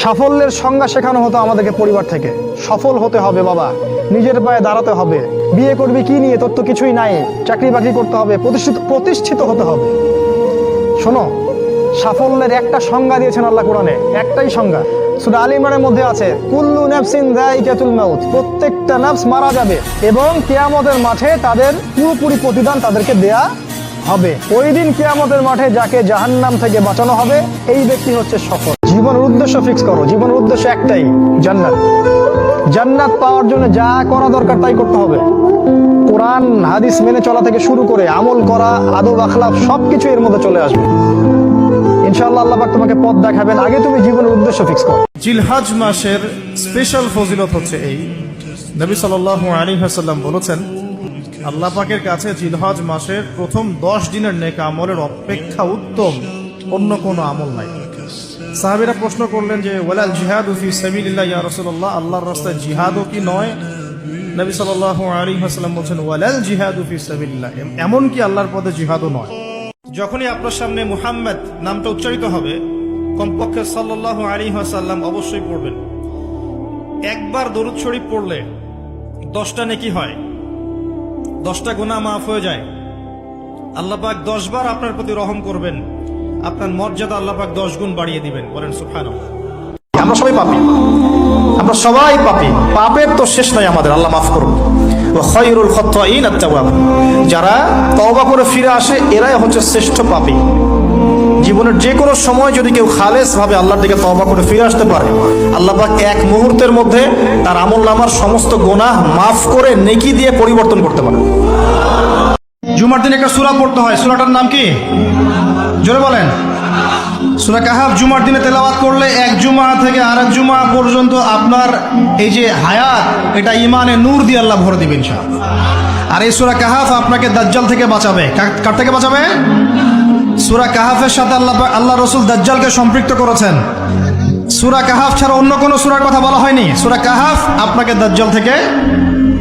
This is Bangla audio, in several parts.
সাফল্যের সংজ্ঞা শেখানো হতো আমাদেরকে পরিবার থেকে। সফল হতে হবে বাবা, নিজের পায়ে দাঁড়াতে হবে। বিয়ে করবি কি নিয়ে তোর তো কিছুই নাই, চাকরি বাকরি করতে হবে, প্রতিষ্ঠিত প্রতিষ্ঠিত হতে হবে। শোনো, সাফল্যের একটা সংজ্ঞা দিয়েছেন আল্লাহ কোরআনে, একটাই সংজ্ঞা। সুরা আল ইমরানের মধ্যে আছে, কুল্লু নাফসিন যায়িকাতুল মাউত, প্রত্যেকটা নাফস মারা যাবে এবং কিয়ামতের মাঠে তাদের পুরোপুরি প্রতিদান তাদেরকে দেয়া হবে। ওই দিন কিয়ামতের মাঠে যাকে জাহান্নাম থেকে বাঁচানো হবে, এই ব্যক্তি হচ্ছে সফল। জীবনের উদ্দেশ্য ফিক্স করো। জীবনের উদ্দেশ্য একটাই, জান্নাত। জান্নাত পাওয়ার জন্য যা করা দরকার তাই করতে হবে। কোরআন, হাদিস মেনে চলা থেকে শুরু করে আমল করা, আদব, আখলাপ সবকিছু এর মধ্যে চলে আসবে। ইনশাআল্লাহ আল্লাহ তোমাকে পথ দেখাবেন। আগে তুমি জীবনের উদ্দেশ্য ফিক্স করো। জিলহাজ মাসের স্পেশাল ফজিলত হচ্ছে এই। নবী সাল্লাল্লাহু আলী হাসাল্লাম বলেছেন, আল্লাহ পাকের কাছে জিলহাজ মাসের প্রথম দশ দিনের নেক আমলের অপেক্ষা উত্তম। অন্য কোনো আমল নাই। সাহাবিরা প্রশ্ন করলেন যে, ওয়ালাল জিহাদ ফি সাবিলিল্লাহ ইয়া রাসূলুল্লাহ? আল্লাহর রাস্তায় জিহাদও কি নয়? নবী সাল্লাল্লাহু আলী হাসাল্লাম বলছেন, ওয়ালাল জিহাদ ফি সাবিলিল্লাহ। এমন কি আল্লাহর পদে জিহাদও নয়? যখনই আপনার সামনে মুহাম্মদ নামটা উচ্চারিত হবে, কমপক্ষে সাল্লাহ আলী সাল্লাম অবশ্যই পড়বেন। একবার দরুদ শরীফ পড়লে দশটা নেকি হয়, দশটা গুণা মাফ হয়ে যায়। আল্লাপাক দশ বার আপনার প্রতি রহম করবেন। আপনার মর্যাদা আল্লাপাক দশ গুণ বাড়িয়ে দিবেন, বলেন সুফান আমরা সবাই পাপি। আমরা সবাই পাপি। পাপের তো শেষ নাই আমাদের, আল্লাহ মাফ করুন। খয়রুল খত্তাইন আত্তাওয়াব। যারা তওবা করে ফিরে আসে, এরাই হচ্ছে শ্রেষ্ঠ পাপী। জীবনের যে কোনো সময় যদি কেউ খালেস ভাবে আল্লাহর দিকে তওবা করে ফিরে আসতে পারে, আল্লাহ এক মুহূর্তের মধ্যে তার আমল নামার সমস্ত গোনাহ মাফ করে নেকি দিয়ে পরিবর্তন করতে পারে জুমার দিন একটা সুরা পড়তে হয়। সুরাটার নাম কি? জোরে বলেন। সুরা কাহাফ জুমার দিনে তেলাওয়াত করলে এক জুমা থেকে আরেক জুমা পর্যন্ত আপনার এই যে হায়াত, এটা ইমানে নূর দিয়ে আল্লাহ ভরে দিবেন আর এই সুরা কাহাফ আপনাকে দাজ্জাল থেকে বাঁচাবে। কার- থেকে বাঁচাবে? সুরা কাহাফের সাথে আল্লাহ আল্লাহ রসুল দাজ্জালকে সম্পৃক্ত করেছেন। সুরা কাহাফ ছাড়া অন্য কোনো সুরার কথা বলা হয়নি। সুরা কাহাফ আপনাকে দাজ্জাল থেকে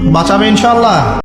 বাঁচাবে ইনশাআল্লাহ।